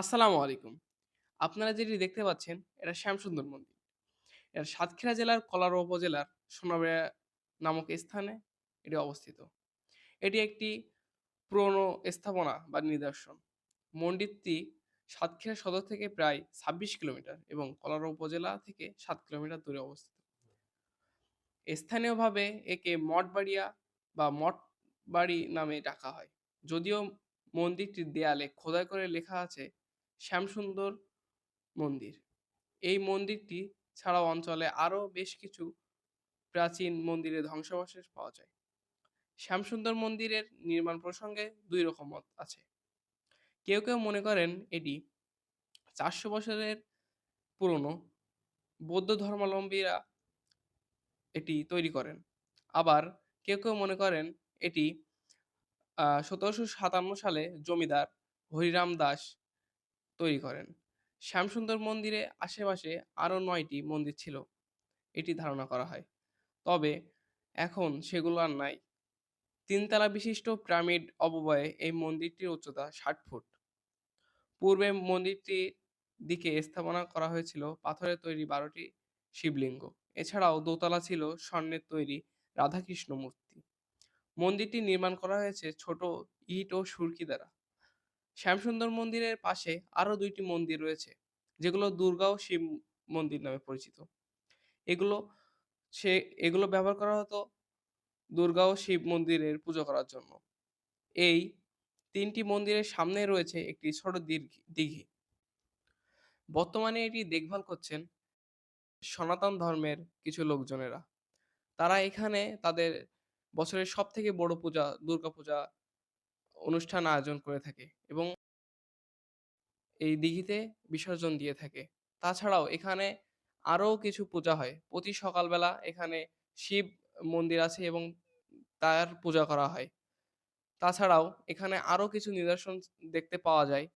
আসসালামু আলাইকুম। আপনারা যেটি দেখতে পাচ্ছেন, এটা শ্যামসুন্দর মন্দির। এটা সাতক্ষীরা জেলার কলারোয়া উপজেলার সোনাবেড়া নামক স্থানে এটি অবস্থিত। এটি একটি পুরনো স্থাপনা বা নিদর্শন। মন্দিরটি সাতক্ষীরা সদর থেকে প্রায় ২৬ কিলোমিটার এবং কলারোয়া উপজেলা থেকে সাত কিলোমিটার দূরে অবস্থিত। স্থানীয়ভাবে একে মঠবাড়িয়া বা মঠবাড়ি নামে ডাকা হয়। যদিও মন্দিরটির দেয়ালে খোদাই করে লেখা আছে শ্যামসুন্দর মন্দির। এই মন্দিরটি ছাড়াও অঞ্চলে আরও বেশ কিছু প্রাচীন মন্দিরের ধ্বংসাবশেষ পাওয়া যায়। শ্যামসুন্দর মন্দিরের নির্মাণ প্রসঙ্গে দুই রকম মত আছে। কেউ, কেউ মনে করেন এটি ৪০০ বছরের পুরনো। বৌদ্ধ ধর্মাবলম্বীরা এটি তৈরি করেন। আবার কেউ, কেউ মনে করেন এটি সতেরোশো সাতান্ন সালে জমিদার হরিরাম দাস তৈরি করেন। শ্যামসুন্দর মন্দিরের আশেপাশে আরও নয়টি মন্দির ছিল এটি ধারণা করা হয়। তবে এখন সেগুলো আর নাই। তিনতলা বিশিষ্ট পিরামিড অববয়ে এই মন্দিরটির উচ্চতা ৬০ ফুট। পূর্বে মন্দিরটির দিকে স্থাপনা করা হয়েছিল পাথরের তৈরি বারোটি শিবলিঙ্গ। এছাড়াও দোতলা ছিল স্বর্ণের তৈরি রাধাকৃষ্ণ মূর্তি। মন্দিরটি নির্মাণ করা হয়েছে ছোট ইট ও সুরকি দ্বারা। শ্যামসুন্দর মন্দিরের পাশে আরও দুইটি মন্দির রয়েছে, যেগুলো দুর্গা ও শিব মন্দির নামে পরিচিত। এগুলো সে, এগুলো ব্যবহার করা হতো দুর্গা ও শিব মন্দিরের পুজো করার জন্য। এই তিনটি মন্দিরের সামনে রয়েছে একটি ছোট দিঘি। বর্তমানে এটি দেখভাল করছেন সনাতন ধর্মের কিছু লোকজনেরা। তারা এখানে তাদের বছরের সব থেকে বড় পূজা দুর্গাপূজা অনুষ্ঠান আয়োজন করে থাকে এবং এই দিঘিতে বিসর্জন দিয়ে থাকে। তাছাড়াও এখানে আরও কিছু পূজা হয়। প্রতি সকালবেলা এখানে শিব মন্দির আছে এবং তার পূজা করা হয়। তাছাড়াও এখানে আরও কিছু নিদর্শন দেখতে পাওয়া যায়।